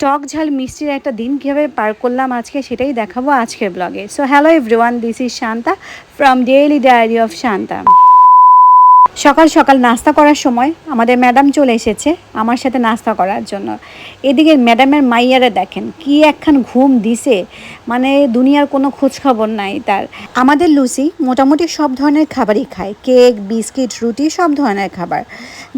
টক ঝাল মিষ্টির একটা দিন কীভাবে পার করলাম আজকে সেটাই দেখাবো আজকের ব্লগে so hello everyone this is Shanta from daily diary of Shanta সকাল সকাল নাস্তা করার সময় আমাদের ম্যাডাম চলে এসেছে আমার সাথে নাস্তা করার জন্য। এদিকে ম্যাডামের মাইয়ারে দেখেন, কি একখান ঘুম দিছে মানে দুনিয়ার কোনো খোঁজ খবর নাই তার। আমাদের লুসি মোটামুটি সব ধরনের খাবারই খায়, কেক, বিস্কিট, রুটি, সব ধরনের খাবার।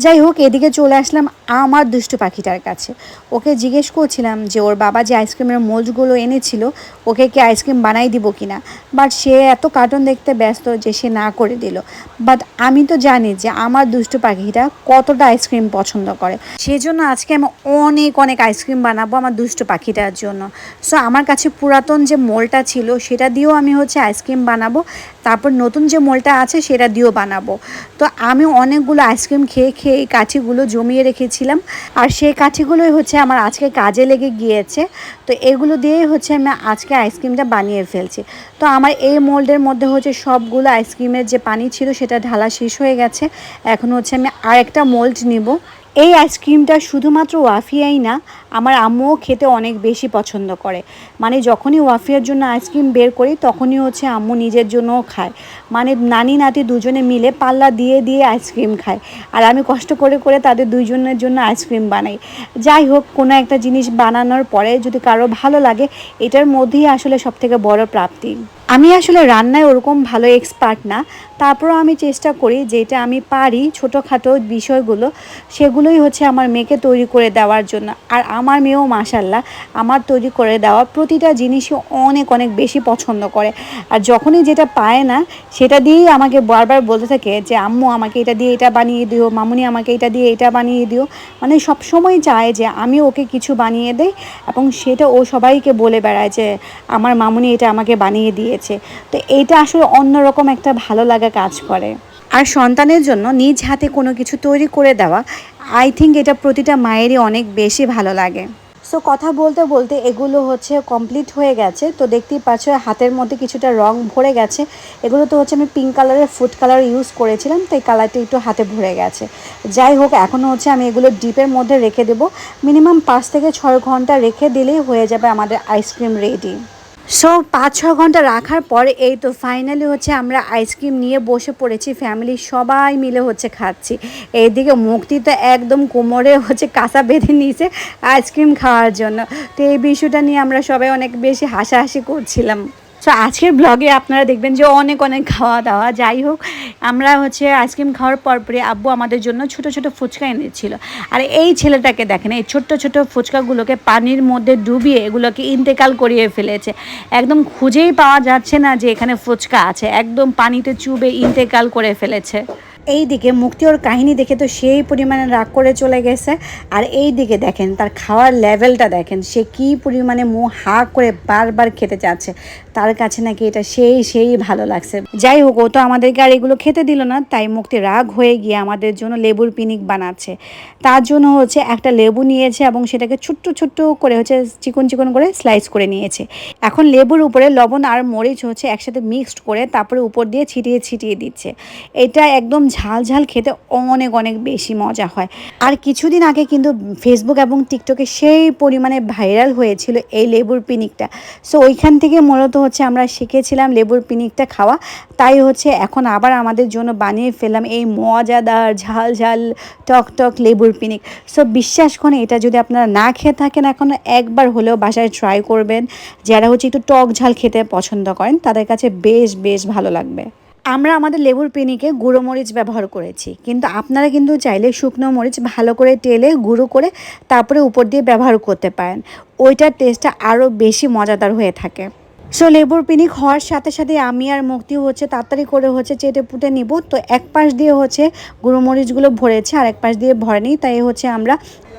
যাই হোক, এদিকে চলে আসলাম আমার দুষ্টু পাখিটার কাছে। ওকে জিজ্ঞেস করছিলাম যে ওর বাবা যে আইসক্রিমের মোলসগুলো এনেছিল, ওকে কি আইসক্রিম বানাই দিব কিনা? বাট সে এত কার্টুন দেখতে ব্যস্ত যে সে না করে দিল। বাট আমি তো জানি যে আমার দুষ্টু পাখিটা কতটা আইসক্রিম পছন্দ করে। সেজন্য আজকে আমি অনেক অনেক আইসক্রিম বানাবো আমার দুষ্টু পাখিটার জন্য। সো আমার কাছে পুরাতন যে মোলটা ছিল, সেটা দিয়েও আমি হচ্ছে আইসক্রিম বানাবো। তারপর নতুন যে মোলটা আছে, সেটা দিয়েও বানাবো। তো আমি অনেকগুলো আইসক্রিম খেয়ে খেয়ে এই কাঠিগুলো জমিয়ে রেখেছিলাম। আর সেই কাঠিগুলোই হচ্ছে আমার আজকে কাজে লেগে গিয়েছে। তো এগুলো দিয়েই হচ্ছে আমি আজকে আইসক্রিমটা বানিয়ে ফেলছি। তো আমার এই মোল্ডের মধ্যে হচ্ছে সবগুলো আইসক্রিমের যে পানি ছিল, সেটা ঢালা শেষ হয়ে গেছে। এখন হচ্ছে আমি আরেকটা মোল্ড নিব। এই আইসক্রিমটা শুধুমাত্র ওয়াফিয়াই না, আমার আম্মুও খেতে অনেক বেশি পছন্দ করে। মানে যখনই ওয়াফিয়ার জন্য আইসক্রিম বের করি, তখনই হচ্ছে আম্মু নিজের জন্যও খায়। মানে নানি, নাতি দুজনে মিলে পাল্লা দিয়ে দিয়ে আইসক্রিম খায়। আর আমি কষ্ট করে করে তাদের দুইজনের জন্য আইসক্রিম বানাই। যাই হোক, কোনো একটা জিনিস বানানোর পরে যদি কারও ভালো লাগে, এটার মধ্যেই আসলে সবথেকে বড় প্রাপ্তি। আমি আসলে রান্নায় ওরকম ভালো এক্সপার্ট না। তারপরও আমি চেষ্টা করি যেটা আমি পারি, ছোটোখাটো বিষয়গুলো সেগুলোই হচ্ছে আমার মেয়েকে তৈরি করে দেওয়ার জন্য। আর আমার মেয়েও মাসাল্লাহ আমার তৈরি করে দেওয়া প্রতিটা জিনিসই অনেক অনেক বেশি পছন্দ করে। আর যখনই যেটা পায় না, সেটা দিয়েই আমাকে বারবার বলতে থাকে যে, আম্মু, আমাকে এটা দিয়ে এটা বানিয়ে দিও, মামুনি আমাকে এটা দিয়ে এটা বানিয়ে দিও। মানে সবসময় চায় যে, আমি ওকে কিছু বানিয়ে দেই। এবং সেটা ও সবাইকে বলে বেড়ায় যে, আমার মামুনি এটা আমাকে বানিয়ে দিয়েছে। তো এইটা আসলে অন্যরকম একটা ভালো লাগা কাজ করে। আর সন্তানের জন্য নিজ হাতে কোনো কিছু তৈরি করে দেওয়া আই থিঙ্ক এটা প্রতিটা মায়েরই অনেক বেশি ভালো লাগে। সো কথা বলতে বলতে এগুলো হচ্ছে কমপ্লিট হয়ে গেছে। তো দেখতেই পাচ্ছ, হাতের মধ্যে কিছুটা রং ভরে গেছে। এগুলো তো হচ্ছে আমি পিঙ্ক কালারের ফুড কালার ইউজ করেছিলাম, তো এই কালারটা একটু হাতে ভরে গেছে। যাই হোক, এখনও হচ্ছে আমি এগুলো ডিপের মধ্যে রেখে দেবো। মিনিমাম পাঁচ থেকে ছয় ঘণ্টা রেখে দিলেই হয়ে যাবে আমাদের আইসক্রিম রেডি সো পাঁচ ছ ঘণ্টা রাখার পরে এই তো ফাইনালি হচ্ছে আমরা আইসক্রিম নিয়ে বসে পড়েছি ফ্যামিলি সবাই মিলে হচ্ছে খাচ্ছি। এইদিকে মুক্তি তো একদম কোমরে হচ্ছে কাঁচা বেঁধে নিয়েছে আইসক্রিম খাওয়ার জন্য। তো এই বিষয়টা নিয়ে আমরা সবাই অনেক বেশি হাসাহাসি করছিলাম। সো আজকের ব্লগে আপনারা দেখবেন যে অনেক অনেক খাওয়া দাওয়া। যাই হোক, আমরা হচ্ছে আইসক্রিম খাওয়ার পরপরই আব্বু আমাদের জন্য ছোট ছোট ফুচকা এনেছিল। আর এই ছেলেটাকে দেখেন, এই ছোট্ট ছোট ফুচকাগুলোকে পানির মধ্যে ডুবিয়ে এগুলোকে ইন্তেকাল করিয়ে ফেলেছে। একদম খুঁজেই পাওয়া যাচ্ছে না যে এখানে ফুচকা আছে। একদম পানিতে চুবে ইন্তেকাল করে ফেলেছে। এই দিকে মুক্তি ওর কাহিনী দেখে তো সেই পরিমাণে রাগ করে চলে গেছে। আর এই দিকে দেখেন, তার খাওয়ার লেভেলটা দেখেন, সে কি পরিমাণে মুখ হা করে বারবার খেতে চাচ্ছে। তার কাছে নাকি এটা সেই সেই ভালো লাগছে। যাই হোক, ও তো আমাদেরকে আর এগুলো খেতে দিল না, তাই মুক্তি রাগ হয়ে গিয়ে আমাদের জন্য লেবুর পিনিক বানাচ্ছে। তার জন্য হচ্ছে একটা লেবু নিয়েছে এবং সেটাকে ছোট্ট ছোট্ট করে হচ্ছে চিকন চিকন করে স্লাইস করে নিয়েছে। এখন লেবুর উপরে লবণ আর মরিচ হচ্ছে একসাথে মিক্সড করে তারপরে উপর দিয়ে ছিটিয়ে ছিটিয়ে দিচ্ছে। এটা একদম ঝাল ঝাল খেতে অনেক অনেক বেশি মজা হয়। আর কিছুদিন আগে কিন্তু ফেসবুক এবং টিকটকে সেই পরিমাণে ভাইরাল হয়েছিল এই লেবুর পিনিকটা। সো ওইখান থেকে মূলত হচ্ছে আমরা শিখেছিলাম লেবুর পিনিকটা খাওয়া। তাই হচ্ছে এখন আবার আমাদের জন্য বানিয়ে ফেললাম এই মজাদার ঝাল ঝাল টক টক লেবুর পিনিক। সো বিশ্বাস করে এটা যদি আপনারা না খেয়ে থাকেন এখন, একবার হলেও বাসায় ট্রাই করবেন। যারা হচ্ছে একটু টক ঝাল খেতে পছন্দ করেন, তাদের কাছে বেশ বেশ ভালো লাগবে। আমরা আমাদের লেবুর পিনিকে গুঁড়ো মরিচ ব্যবহার করেছি। কিন্তু আপনারা কিন্তু চাইলে শুকনো মরিচ ভালো করে টেলে গুঁড়ো করে তারপরে উপর দিয়ে ব্যবহার করতে পারেন। ওইটার টেস্টটা আরও বেশি মজাদার হয়ে থাকে। সো লেবুর পিনিক হওয়ার সাথে সাথে আমি আর মুক্তি হচ্ছে, তাড়াতাড়ি করে হচ্ছে চেটে পুটে নিব। তো এক পাশ দিয়ে হচ্ছে গুঁড়ো মরিচগুলো ভরেছে আর এক পাশ দিয়ে ভরেনি। তাই হচ্ছে আমরা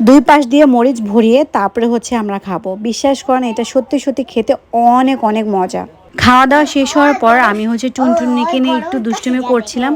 দুই পাশ দিয়ে মরিচ ভরিয়ে তারপরে হচ্ছে আমরা খাব। বিশ্বাস করেন, এটা সত্যি সত্যি খেতে অনেক অনেক মজা। খাওয়া দাওয়া শেষ হওয়ার পর আমি হচ্ছে টুনটুনিকে নিয়ে একটু দুষ্টুমি করছিলাম।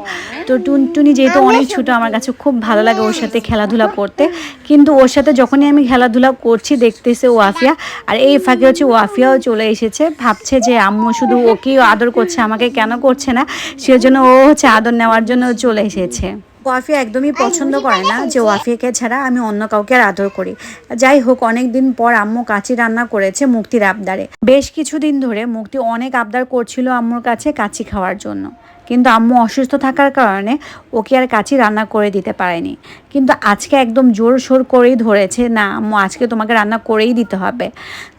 তো টুনটুনি যেহেতু অনেক ছোটো, আমার কাছে খুব ভালো লাগে ওর সাথে খেলাধুলা করতে। কিন্তু ওর সাথে যখনই আমি খেলাধুলা করছি, দেখতেছে ওয়াফিয়া আর এই ফাঁকে হচ্ছে ওয়াফিয়াও চলে এসেছে। ভাবছে যে আম্মু শুধু ওকেই আদর করছে, আমাকে কেন করছে না? সেজন্য ও হচ্ছে আদর নেওয়ার জন্য চলে এসেছে। ও ওয়াফিয়া একদমই পছন্দ করে না যে ওয়াফিয়াকে ছাড়া আমি অন্য কাউকে আর আদর করি। যাই হোক অনেক দিন পর আম্মু কাচি রান্না করেছে মুক্তির আবদারে। বেশ কিছুদিন ধরে মুক্তি অনেক আবদার করছিল আম্মুর কাছে কাচি খাওয়ার জন্য। কিন্তু আম্মু অসুস্থ থাকার কারণে ওকে আর কাচি রান্না করে দিতে পারেনি। কিন্তু আজকে একদম জোর সোর করেই ধরেছে, না, আম্মু, আজকে তোমাকে রান্না করেই দিতে হবে।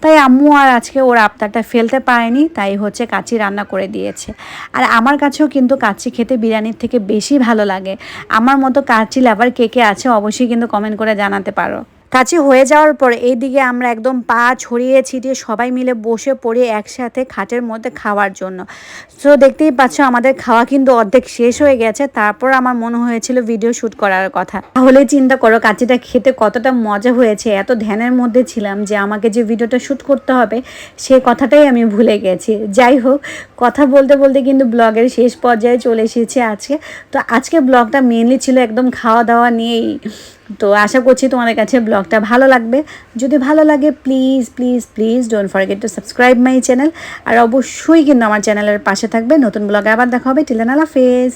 তাই আম্মু আর আজকে ওর আবদারটা ফেলতে পারেনি, তাই হচ্ছে কাচি রান্না করে দিয়েছে। আর আমার কাছেও কিন্তু কাচি খেতে বিরিয়ানির থেকে বেশি ভালো লাগে। আমার মতো কাচি লাভার কে কে আছে অবশ্যই কিন্তু কমেন্ট করে জানাতে পারো। কাছে হয়ে যাওয়ার পর এইদিকে আমরা একদম পা ছড়িয়ে ছিটিয়ে সবাই মিলে বসে পড়ি একসাথে খাটের মধ্যে খাওয়ার জন্য। সো দেখতেই পাচ্ছ আমাদের খাওয়া কিন্তু অর্ধেক শেষ হয়ে গেছে। তারপর আমার মনে হয়েছিল ভিডিও শ্যুট করার কথা। তাহলে চিন্তা করো কাচিটা খেতে কতটা মজা হয়েছে। এত ধ্যানের মধ্যে ছিলাম যে আমাকে যে ভিডিওটা শ্যুট করতে হবে, সে কথাটাই আমি ভুলে গেছি। যাই হোক, কথা বলতে বলতে কিন্তু ব্লগের শেষ পর্যায়ে চলে এসেছে আজকে। তো আজকে ব্লগটা মেনলি ছিল একদম খাওয়া দাওয়া নিয়েই। তো আশা করছি তোমাদের কাছে ব্লগটা ভালো লাগবে। যদি ভালো লাগে please please please don't forget to subscribe my channel আর অবশ্যই কিন্তু আমার চ্যানেলের পাশে থাকবে। নতুন ব্লগে আবার দেখা হবে। টিলেন আলা ফেস